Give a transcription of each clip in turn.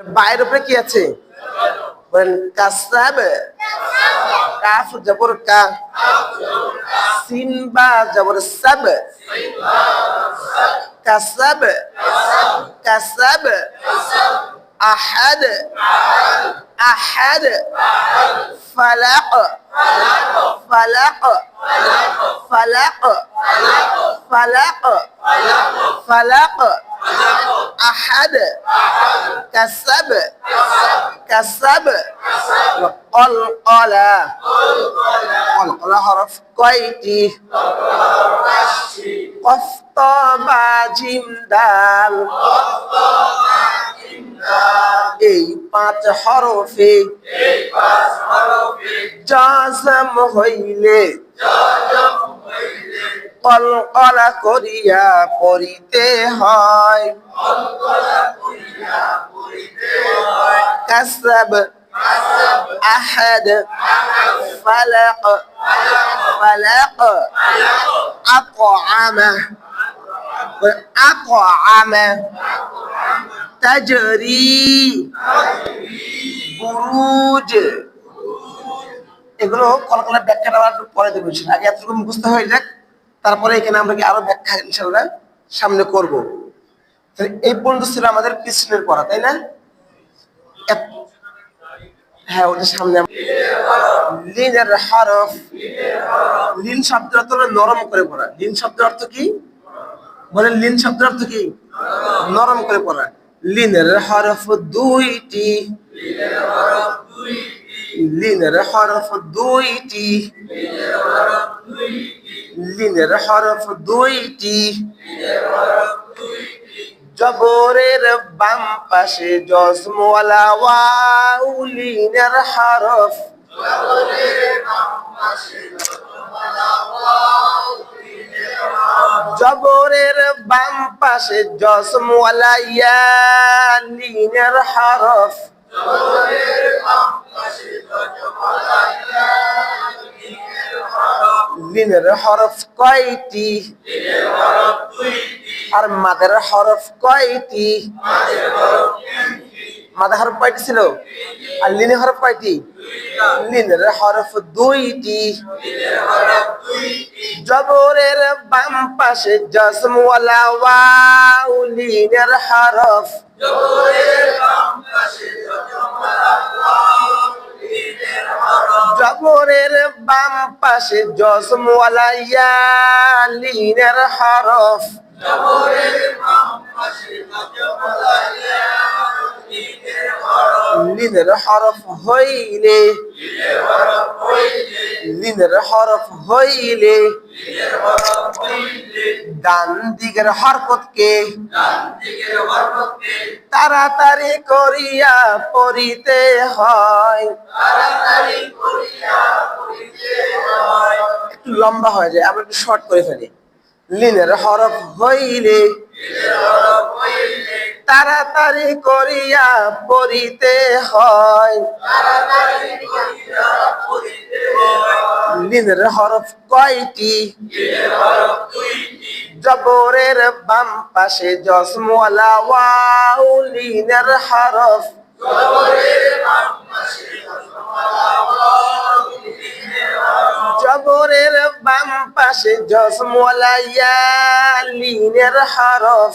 বাইরের উপরে কি আছে? বলেন, কাসাব, কাফ, জবর কা। সিন বা কাসাব কাসাব। আহাদ আহাদ। ফালাক ফালাক ফালাক ফালাক ফালাক। আহাদ কাসাব কাসাব কলকলা কলকলা হরফ কয়টি কফত বা জিম দাল এই পাঁচ হরফে জাজম হইলে কলকলা করিয়া পড়িতে হয়। কাসাব আহাদ ফালাক ফালাক আতআমা আতআমা তাজরি, বুরুজ। এগুলো কলকাতার ব্যাখ্যাটা পরে দেবো ইনশাল্লাহ। আগে এতটুকু মুখস্থ হয়ে যাক। তারপরে এখানে আমরা কি আরও ব্যাখ্যা ইনশাল্লাহ সামনে করব। এই পর্যন্ত ছিল আমাদের কৃষ্ণের পড়া, তাই না? হ্যাঁ ওটা সামনে লিনের হরফ লিন শব্দের অর্থ নরম করে পড়া। লিন শব্দের অর্থ কি? বলেন, লিন শব্দের অর্থ কি? নরম করে পড়া। লিনের হরফ দুইটি। লিনের হরফ দুইটি। লিনের হরফ দুইটি। জবরের বাম পাশে জসমওয়ালা লিনের হরফ। জবরের বাম পাশে জসমওয়ালা ইয়া, লিনের হরফ। লিনের হরফ কয়টি? আর মাদের হরফ কয়টি? হরফ কয়টি ছিল? আর লিনের হরফ কয়টি? লিনের হরফ দুইটি। জবরের বাম পাশে জসমওয়ালা ওয়াউ লিনের হরফ। জবরের বাম পাশে জসমওয়ালা ইয়া, লিনের হরফ। লিনের হরফ হইলে লিনের হরফ হইলে, ডান দিকের হরকতকে তাড়াতাড়ি করিয়া পড়িতে হয়। একটু লম্বা হয়ে যায় আমরা একটু শর্ট করে ফেলি। লিনের হরফ হইলে তাড়াতাড়ি করিয়া পড়িতে হয়। লিনের হরফ কয়টি? জবরের বাম পাশে ওয়াউ লিনের হরফ জবরের বাম পাশে জসমওয়ালা ইয়া লিনের হরফ।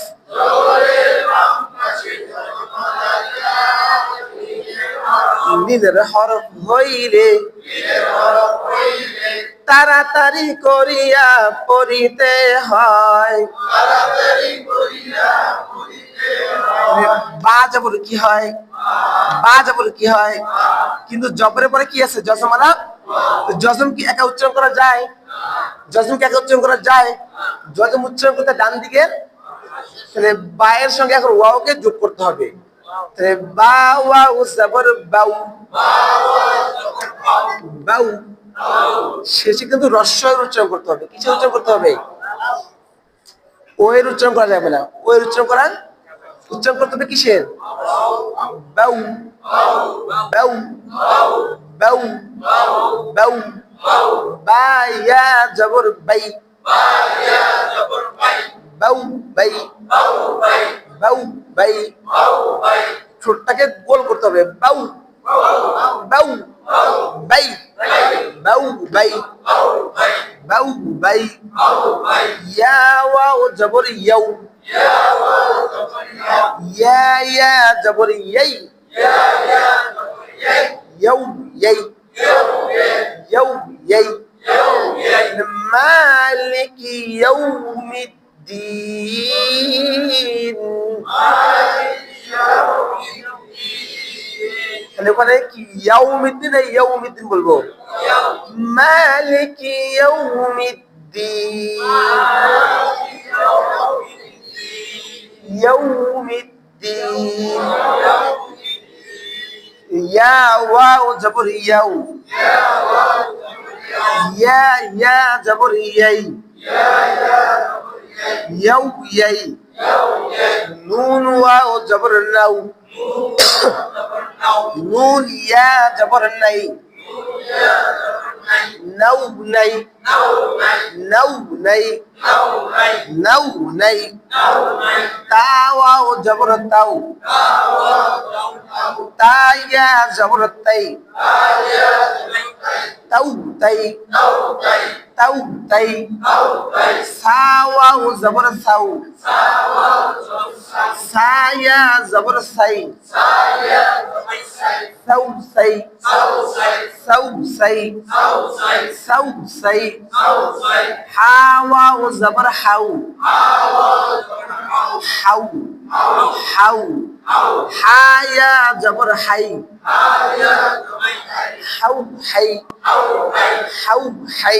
লিনের হরফ হইলে, তাড়াতাড়ি করিয়া পড়িতে হয়। বা কি হয়? বা জবর কি হয়? কিন্তু জবরের পরে কি আছে? জসমালা জজম কি একা উচ্চারণ করা যায়? জজম কি একা উচ্চারণ করা যায়? জজম উচ্চারণ করতে ডান দিকে, তাহলে বায়ের সঙ্গে এখন ওয়াওকে যোগ করতে হবে। তাহলে বা ওয়াউ জবর বাউ। বাউ। শেষে কিন্তু রস্বয়ের উচ্চারণ করতে হবে। কিসের উচ্চারণ করতে হবে? ওয়ের উচ্চারণ করা যাবে না। ওয়ের উচ্চারণ করা উচ্চারণ করতে হবে কিসের? বাউ। বাউ। বাউ বাউ বা ইয়া জবর বাই বাউ বাই বাউ বাই ঠোঁটটাকে গোল করতে হবে বাউ বাউ বাই বাউ বাই বাউ বাই। ইয়া ওয়াও জবর ইয়াউ ইয়া ইয়া জবর ইয়াই ইয়াউ ইয়াই। ইয়াউ। ইয়াই مالك يوم الدين তাহলে ওখানে কি ইয়াউমিদ্দিন না ইয়াউমিদ্দিন বলবো মালিক ইয়াউমিদ্দিন ইয়াউমিদ্দিন ইয়া ওয়াও জবর ইয়াউ ইয়া ইয়া জবর ইয়াই ইয়াউ ইয়াই। নুন ওয়াও জবর নাউ নুন ইয়া জবর নাই নাউ নাই। নাউ নাই নাউ নাই তাওয়াও জবর তাও। তাইয়া জবর তাই। তাউ তাই। তাউ তাই। সাওয়াও জবর সাউ সায়া জবর সাই। সাউ সাই। সাউ সাই। সাউ সাই। হাওয়াও জবর হাউ হাউ হাউ হায়া জবর হাই হাউ হাই হাউ হাই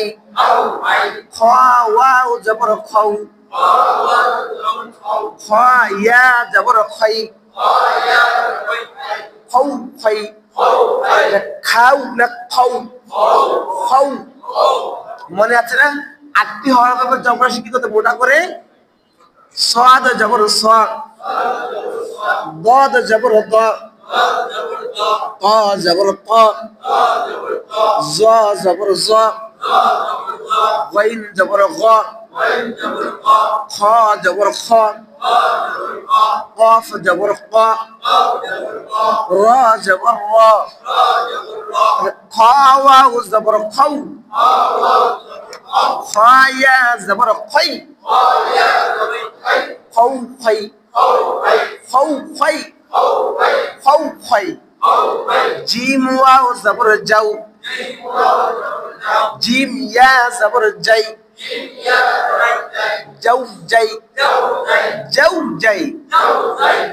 খাওয়াও জবর খাউ খায়া জবর খাই খাউ খাই খাও না খাও খাও মনে আছে না আটটি হওয়ার ব্যাপার জবর শিক্ষিত মোটা করে সাদ জবর সাদ ضاد জবর দ ق জবর ক জ জবর জ غين জবর وإن والقاء خا دبر خا قاف دبر قا را دبر را. قا واو دبر قو خا يا دبر قي قو قي خو قي خو قي جيم واو زبر جو جيم يا زبر جي جيم يا যাই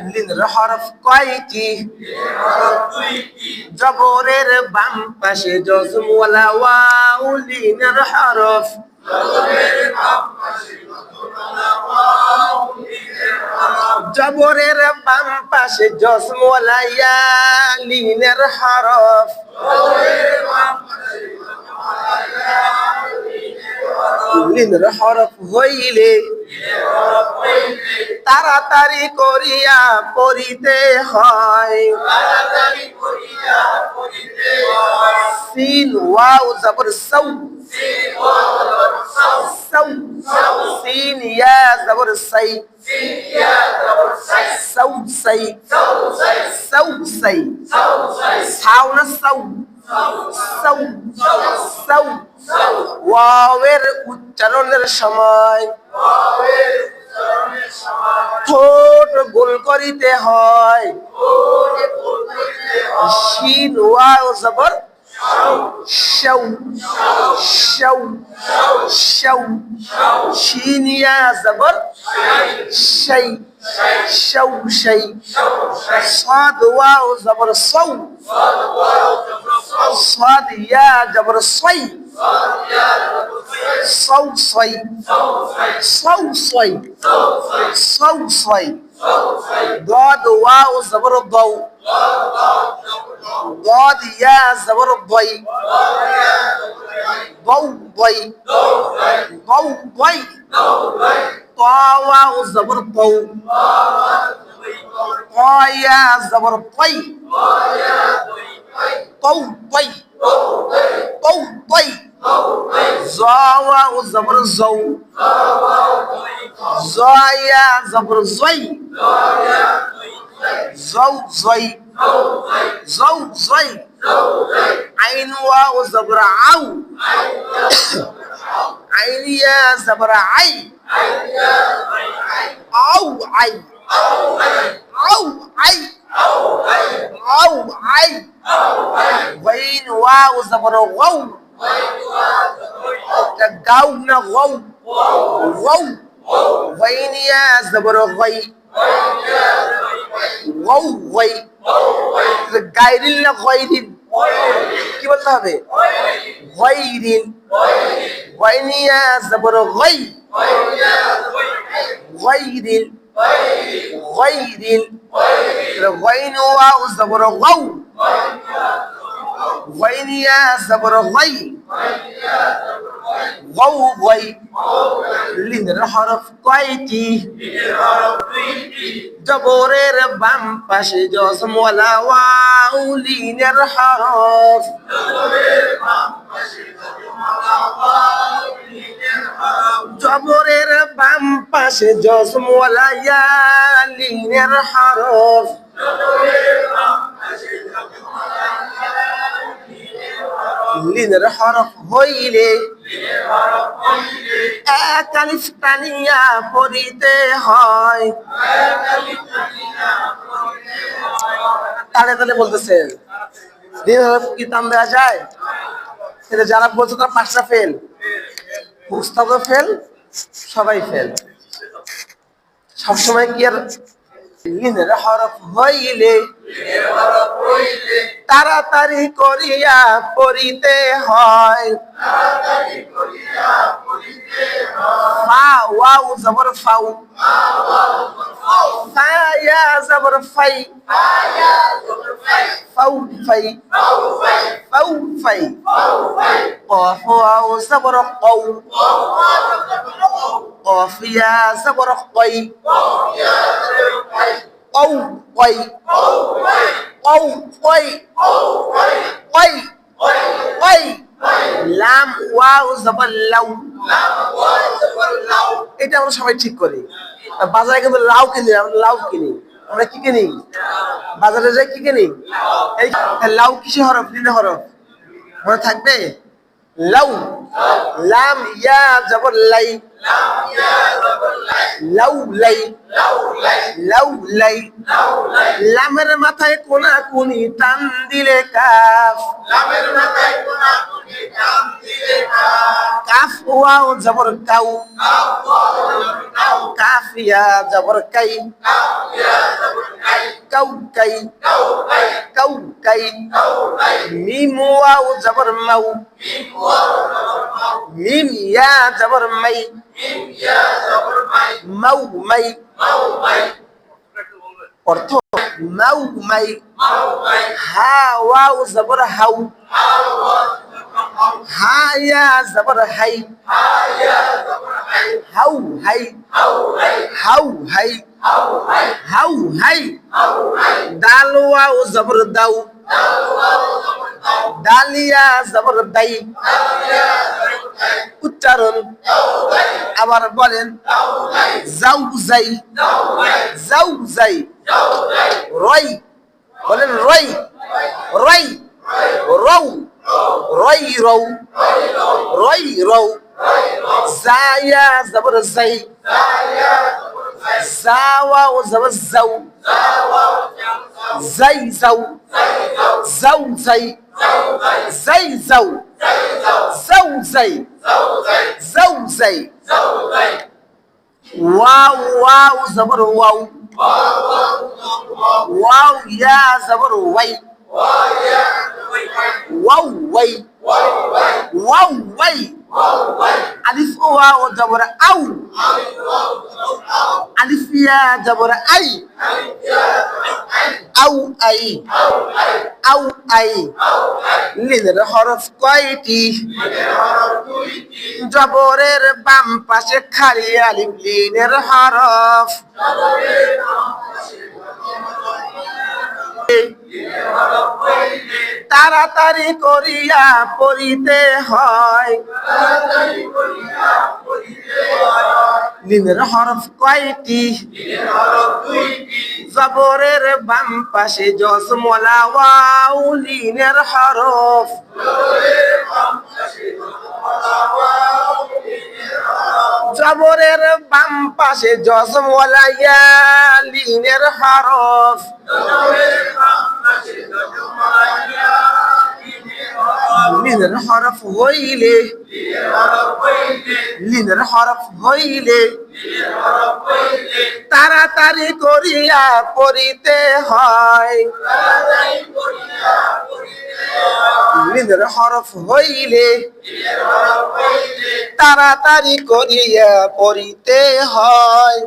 লিনের হরফ কয়টি? জবরের বাম পাশে জজমওয়ালা ওয়াও লিনের হরফ জবরের বাম পাশে জসমওয়ালা ইয়া লিনের হরফ লিনের হরফ হইলে তাড়াতাড়ি করিয়া পড়িতে হয়। সিন ওয়াও জবর সৌ সৌ সিন ইয়া জবর সাই। সৌ সাই। সৌ সাই। সাউ না সৌ সৌ সৌ ওয়াওয়ের উচ্চারণের সময়। ঠোঁট গোল করিতে হয়। জবর। জবর। শাই সাদ জবর সাই। সাউ সাই সাউ সাই সাউ সাই ضاد واو زبر الضو ضاد يا زبر الضي ضو ضي ضو ضي طا واو زبر الضو طا يا زبر الطي طو طي طوطي زاوا وزبر زو زايا زبر زي زو زي i زي a واو زبر عو عين يا زبر عي عو عي عو عي عو عي غين واو زبر غو গাউ না গৌ গৌ غين يا زبر غي গৌ গই গাইরিল না গয়রিন কি বলতে হবে গয়রিন غين يا زبر غي غير غير غين واو زبر غو غين يا زبر غي غو غي লিনের হরফ কয়টি জবরের বাম পাশে জসমওয়ালা ওয়াও লিনের হরফ জবরের বাম পাশে জসমওয়ালা ইয়া লিনের হরফ হরফ হইলে টানিয়া পড়িতে হয়। তাহলে তাহলে বলতেছেন? হরফ দেওয়া যায়? এটা যারা বলছে তারা পাঁচটা ফেল। উস্তাদও ফেল, সবাই ফেল। সবসময় কি আর লিনের হরফ হইলে তাড়াতাড়ি করিয়া পড়িতে হয় ফা ওয়াও জবর ফাউ ফায়া জবর ফাই ফাউ ফাই ফাউ ফাই قاف واو زبر قو قاف يا زبر قي قو قي অউ ওই অউ ওই ওই ওই লাম, ওয়াও জবর লাউ। এটা আমরা সবাই ঠিক করি। বাজারে কিন্তু লাউ কিনি, আমরা লাউ কিনি। আমরা কি কিনি? বাজারে যাই কি কিনি? এই লাউ কিসে হরফ? নিলে হরফ। মনে থাকবে? লাউ। লাম, ইয়া জবর লাই। লাউ লাই লাউ লাই লামের মাথায় কোনা কুনি টান দিলে কাফ। কাফ ওয়াও জবর কাউ। কাফ ইয়া জবর কাই। কাউ কাই কাউ কাই মিম জবর মাউ। মিম জবর মাই। মাউ মাই অর্থ মাউ মাই হা, ওয়াও, জবর হাউ। হা ইয়া জবর হাই। হাউ হাই। হাউ হাই। হাউ হাই। দাল ওয়াও জবর দাউ। ডালিয়া জবর দাই। উচ্চারণ। আবার বলেন যাউ যাই যাউ যাই রই, বলেন রই রই রৌ রই রৌ রই রৌ জায়া জবর যাই জাওয়া জবর যাউ যাই যাউ যাউ যাই যাই যাউ যাউ যাই যাউ যাই ওয়াও ওয়াও জবর ওয়াও ওয়াও ইয়া জবর ওয়াই ওয়াও ওয়াই ওয়াও ওয়াই আলিফ ওয়াও জবর আউ। আলিফ ইয়া জবর আই। আউ আই। আউ আই। লিনের হরফ কয়টি? জবরের বাম পাশে খালি আলিফ লিনের হরফ। তাড়াতাড়ি করিয়া পড়িতে হয়। লিনের হরফ কয়টি? জবরের বাম পাশে জসমলা ওয়াও লিনের হরফ লিনের হরফ। লিনের হরফ। হইলে, লিনের হরফ হইলে, তাড়াতাড়ি করিয়া করিতে হয়। লিনের হরফ হইলে, তাড়াতাড়ি করিয়া পড়িতে হয়।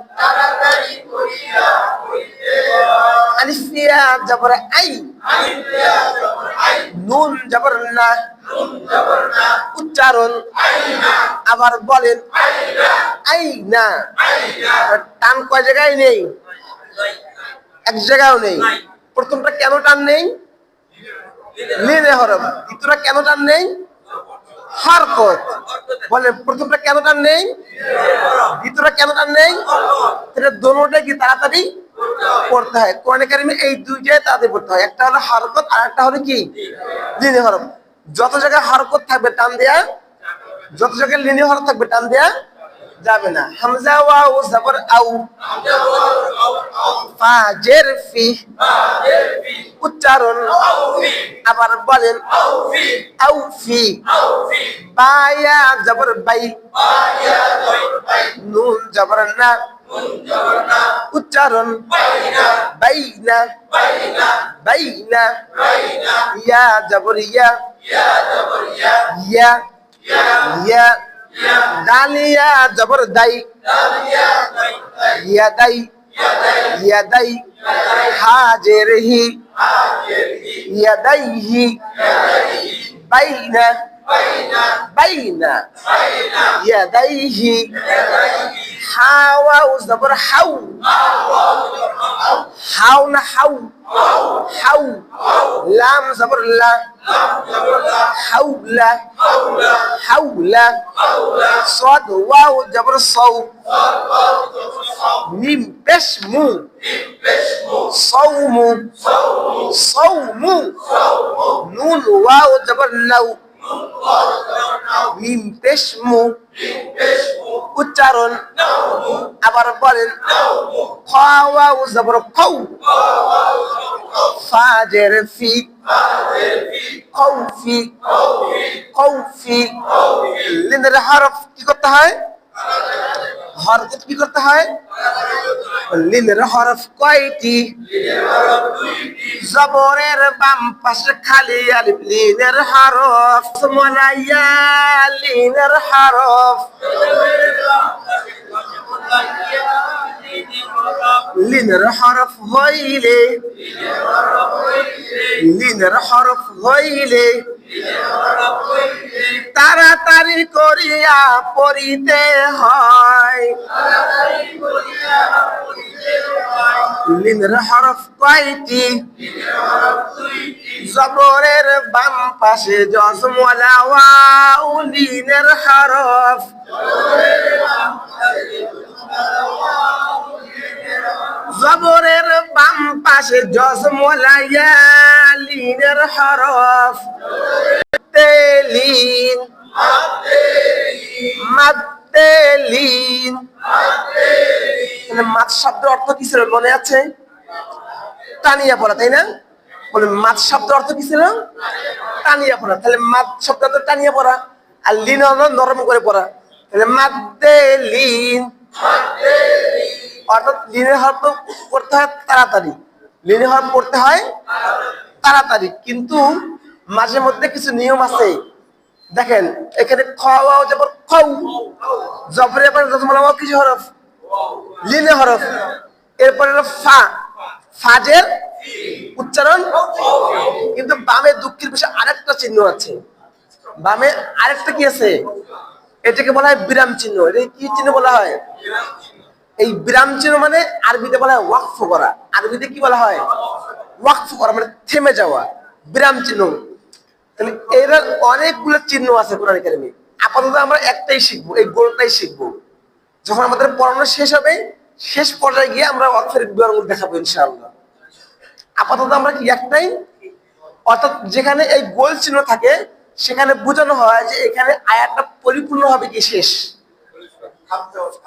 আলিফিয়া জবর, আই। না। উচ্চারণ আবার বলেন, আই না। টান কয় জায়গায় নেই। এক নেই। প্রথমটা কেন টান নেই? বলে প্রথমটা কেন টান নেই? দ্বিতীয়টা কেন টান নেই? এটা কি তাড়াতাড়ি পড়তে হয়? কোরআনে কারিমে এই দুইটাই তাড়াতাড়ি পড়তে হয়। একটা হলো হরকত আর একটা হলো কি? লিনে হরফ যত জায়গায় হরকত থাকবে টান দেয়া যত জায়গায় লিনি হরফ থাকবে টান দেয়া যাবে না। হামজা ওয়াও, জবর আউ। ফাজের ফি। উচ্চারণ। আবার বলেন, আউ ফি। বায়া জবর বাই। নুন জবর না। উচ্চারণ। বাইনা। বাইনা। ইয়া জবর ইয়া। ইয়া। ইয়া। দালিয়া জবর দাই ইয়া দাই ইয়া দাই হাজের হি ইয়া দাই হি বাইনা বাইনা ইয়া হাউ লাম জবরলা হাউলা হাউলা। সদ, ওয়াও, জবর সৌ মিম পেশ মু সৌমু সৌমু নুন, ওয়াও, জবর নৌ মিম, পেশমু। উচ্চারণ, আবার বলেন খাওয়া জবর, খাউ। ফাজের ফি খৌফি খৌফি লিনের হরফ কি করতে হয়? হরফ কি করতে হয়? লিনের হরফ কয়টি? জবরের বাম পাশে খালি আলিফ লিনের হরফ মলাইয়া লিনের হরফ লিনের হরফ হইলে লিনের হরফ হইলে তাড়াতাড়ি করিয়া পড়িতে হয়। লিনের হরফ কয়টি? জবরের বাম পাশে জসমলা ওয়াও লিনের হরফ। জবরের বাম পাশে জসমলা ইয়া লিনের হরফ। তেলিন মাদ্দেলিন মানে মাছ শব্দের অর্থ কি ছিল? মনে আছে? টানিয়া পড়া, তাই না? বলে, মাছ শব্দ অর্থ কি ছিল? টানিয়া পড়া। তাহলে মাছ শব্দ তো টানিয়া পড়া। আর লিন নরম করে পড়া। তাহলে মাদ্দে লিন। অর্থাৎ লিনের হরফ তো পড়তে হয় তাড়াতাড়ি। লিনের হরফ পড়তে হয় তাড়াতাড়ি। কিন্তু মাঝে মধ্যে কিছু নিয়ম আছে। দেখেন, এখানে খাওয়া যেমন খাও জবরে জজমালাও কিছু হরফ। লিনে হরফ। এরপরে হলো ফা। ফাজের উচ্চারণ? কিন্তু বামে দুঃখের বিষয়ে আরেকটা চিহ্ন আছে। বামে আরেকটা কি আছে? এটাকে বলা হয় বিরাম চিহ্ন। কি চিহ্ন বলা হয়? এই বিরাম চিহ্ন মানে আরবিতে বলা হয় ওয়াকফ করা। আরবিতে কি বলা হয়? ওয়াকফ করা মানে থেমে যাওয়া। বিরাম চিহ্ন। তাহলে এর অনেকগুলো চিহ্ন আছে কোরআন একাডেমি আপাতত আমরা একটাই শিখব, এই গোলটাই শিখব। যখন আমাদের পড়ানো শেষ হবে, শেষ পর্যায়ে গিয়ে আমরা অক্ষরের বিবরণ দেখাবো ইনশাআল্লাহ। আপাতত আমরা কি একটাই? অর্থাৎ যেখানে এই গোল চিহ্ন থাকে, সেখানে বোঝানো হয় যে এখানে আয়াতটা পরিপূর্ণ হবে কি শেষ?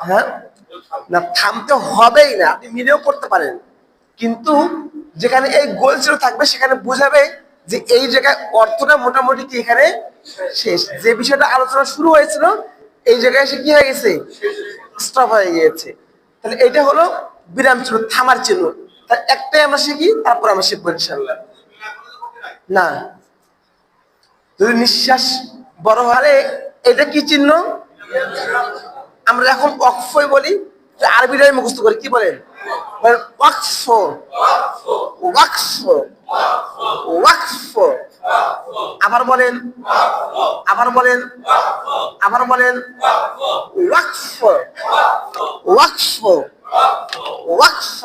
হ্যাঁ? না, থামতে হবেই না, আপনি মিলেও পড়তে পারেন। কিন্তু যেখানে এই গোল চিহ্ন থাকবে, সেখানে বোঝাবে যে এই জায়গায় অর্থটা মোটামুটি কি এখানে শেষ। যে বিষয়টা আলোচনা শুরু হয়েছিল, এই জায়গায় এসে কি হয়ে গেছে? স্টপ হয়ে গিয়েছে। তাহলে এটা হলো বিরাম চিহ্ন, থামার চিহ্ন। তার একটাই আমরা শিখি তারপর আমরা শিখব ইনশাল্লাহ না। যদি নিঃশ্বাস বড় হলে এটা কি চিহ্ন? আমরা এখন অক্ষয় বলি আরবিটাই মুখস্থ করি কি বলেন? বলেন ওয়াকফ। ওয়াকফ। ওয়াকফ। আবার বলেন আবার বলেন আবার বলেন, ওয়াকফ। ওয়াকফ। ওয়াকফ।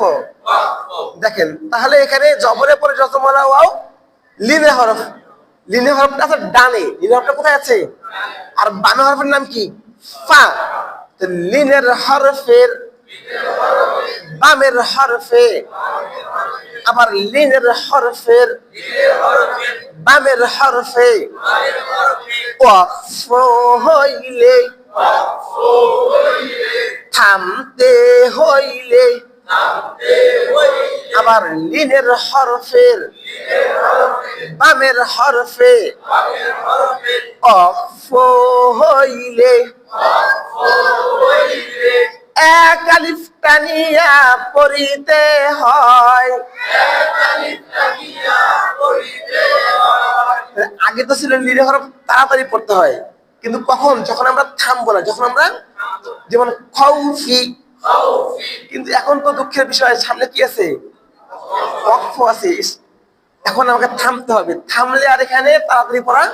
দেখেন, তাহলে এখানে জবরের পরে যত বলা ওয়াও লিনে হরফ। লিনে হরফটা আছে ডানে। লিনে হরফটা কোথায় আছে? আর বামে হরফের নাম কি? ফা। লিনের হরফের, বামের হরফে আবার লিনের হরফের বামের হরফে ওয়াকফ হইলে থামতে হইলে আবার লিনের হরফের বামের হরফে অফ হইলে এক আলিফ টানিয়া হয়। আগে তো ছিল লিরে তাড়াতাড়ি পড়তে হয়। কিন্তু কখন? যখন আমরা থামবো না, যখন আমরা যেমন খৌফি। কিন্তু এখন তো দুঃখের বিষয়, সামনে কি আছে? অক্ষ আছে। এখন আমাকে থামতে হবে। থামলে আর এখানে তাড়াতাড়ি পড়া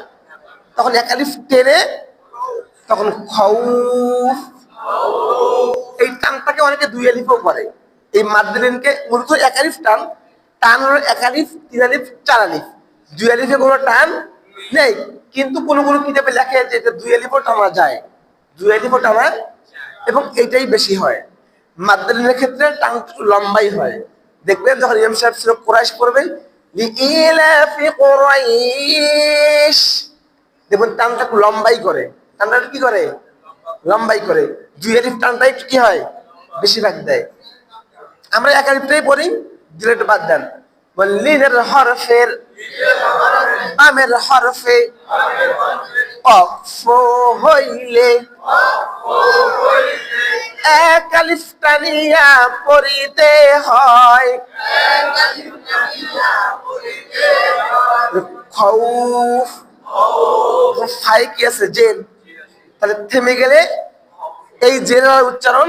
তখন একালিফ টেনে তখন খৌফ। এই টানটাকে অনেকে দুই আলিফও করে। এই মাদ্রিনকে মূলত একালিফ টান টান হলো একালিফ তিন আলিফ, চার আলিফ। দুই আলিফে কোনো টান নেই, কিন্তু কোনো কোনো কিতাবে লেখে যে এটা দুই আলিফও টানা যায়। দুই আলিফও টানা এবং এটাই বেশি হয়। মাদ্রিনের ক্ষেত্রে টান একটু লম্বাই হয়। দেখবেন যখন ইমাম সাহেব ছিল, কোরাইশ করবেন দেখবেন টানটা লম্বাই করে। টানটা কি করে? লম্বাই করে। দুই আলিফ টানটা একটু কি হয়? বেশিরভাগ দেয়। আমরা এক আলিফটাই পড়ি একটু বাদ দেন। লিনের হরফের বামের হরফে অক্ষ হইলে, এক আলিফ পড়িতে হয়। খৌফ ফাই কি আছে? জেল তাহলে থেমে গেলে এই জেরের উচ্চারণ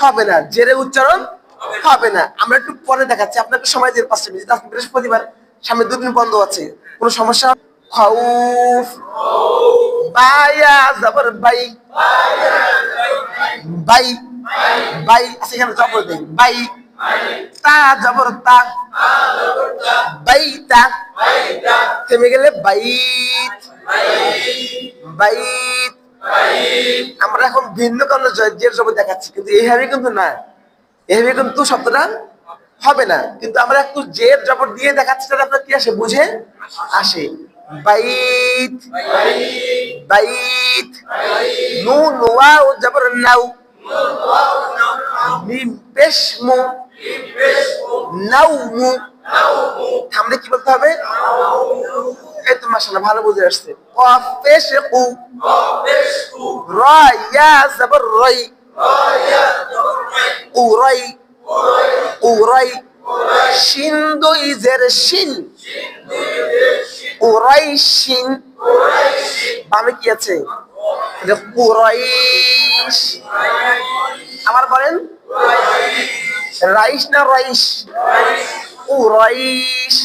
হবে না। জেরে উচ্চারণ হবে না। আমরা একটু পরে দেখাচ্ছি। আপনাকে সময় দিয়ে পাঁচটা মিনিট। আজকে বৃহস্পতিবার। সামনে দুদিন বন্ধ আছে। কোনো সমস্যা? খৌফ। বায়া জবর বাই। বাই। বাই। আছে এখানে জবর দেই। বাই। তা জবর তা। থেমে গেলে বাইত। বাইত। আমরা এখন ভিন্ন কারণে জয়ের জবর দেখাচ্ছি কিন্তু এইভাবে কিন্তু না। এইভাবে কিন্তু শব্দটা হবে না। কিন্তু আমরা একটু জের জবর দিয়ে দেখাচ্ছি তাহলে আপনার কি আসে? বুঝে আসে। বাইত বাইত নুন ওয়াও জবর নাও। মিম পেশ মু। থামলে কি বলতে হবে? এই তো ভালো বুঝে আসছে। কফ পেশ কু রা ইয়া জবর রাই। উরাই। উরাই। শিন দুই জের শিন। উরাই শিন বামে কি আছে? কুরাইশ। আবার বলেন। রাইস না রাইস কুরাইশ।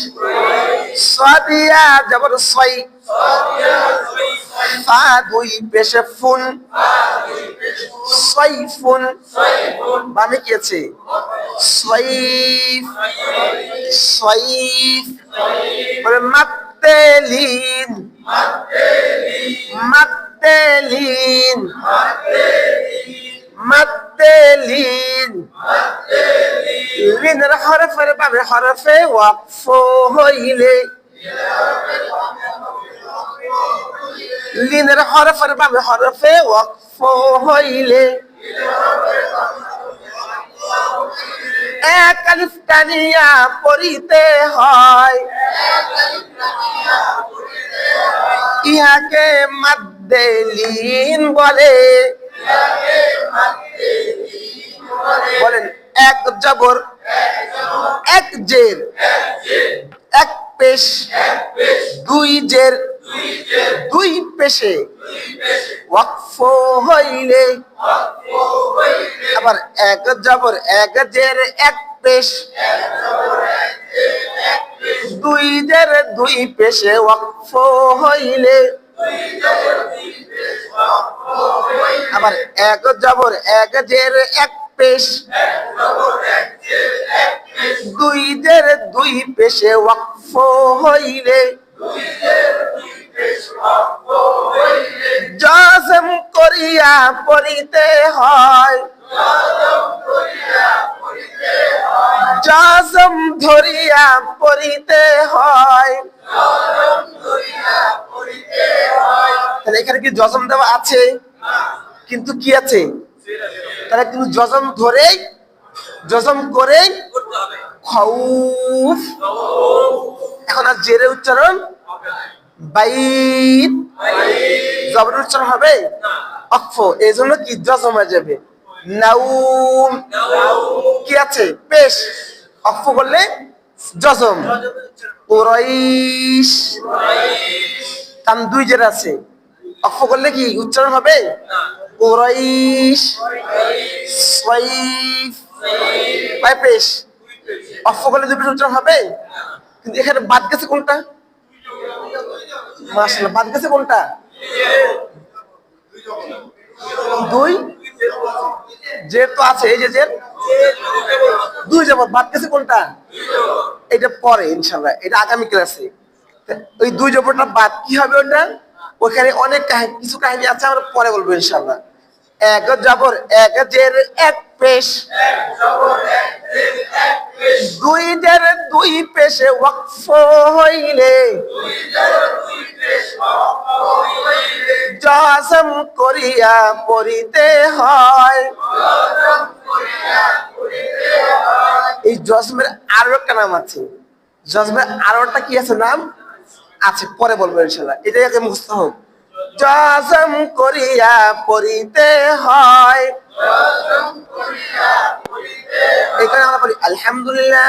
সাদিয়া জবর সাই, ফা দুই পেশে ফুন সাইফুন বামে কি আছে? সাইফ সাইফ বলে মাত্তেলিন মাত্তেলিন মাদ্দে লিন লিনের হরফের বাবে হরফে ওয়াকফ হইলে লিনের হরফের বাবে হরফে ওয়াকফ হইলে এক আলিফ পড়িতে হয়। ইহাকে মাদ্দে লিন বলে। বলেন, এক জবর, এক জের, এক পেশ, দুই জের, দুই পেশে ওয়াকফ হইলে। আবার এক জবর, এক জের, এক পেশ, দুই জের, দুই পেশে ওয়াকফ হইলে। আবার এক জবর এক জের, এক পেশ। দুই জের, দুই পেশে ওয়াকফ হইলে। জজম করিয়া পড়িতে হয়। জজম ধরিয়া পড়িতে হয়। এখানে কি জজম দেওয়া আছে? কিন্তু কি আছে? তারা কিন্তু জজম ধরেই, জজম করেই খৌফ। এখন আর জেরে উচ্চারণ? বাইত। জবর উচ্চারণ হবে? অক্ফ। এই জন্য কি জজম হয়ে যাবে? নাউম। কি আছে? পেশ। অক্ফ করলে জজম। ওরাইশ কান দুই জেরা আছে। অক্ফ করলে কি উচ্চারণ হবে? পাই পেশ করলে পেশ উচ্চারণ হবে? কিন্তু এখানে বাদ গেছে কোনটা? বাদ গেছে কোনটা? দুই? জের তো আছে এই যে জের। দুই যাবত বাদ গেছে কোনটা? এটা পরে ইনশাল্লাহ এটা আগামী ক্লাসে। ওই দুই জবরটা বাদ কি হবে ওটা? ওখানে অনেক কাহিনী কিছু কাহিনী আছে, আমরা পরে বলব ইনশাল্লাহ এক জবর, এক জের, এক পেশ। দুই জের, দুই পেশে ওয়াকফ হইলে। জসম করিয়া পড়িতে হয়। এই জসমের আরও একটা নাম আছে। জসমের আরও একটা কি আছে নাম? আছে, পরে বলব ইনশাল্লাহ এটাই আগে মুখস্থ হোক। জজম করিয়া পড়িতে হয়। এখানে আমরা পড়ি, আলহামদুলিল্লাহ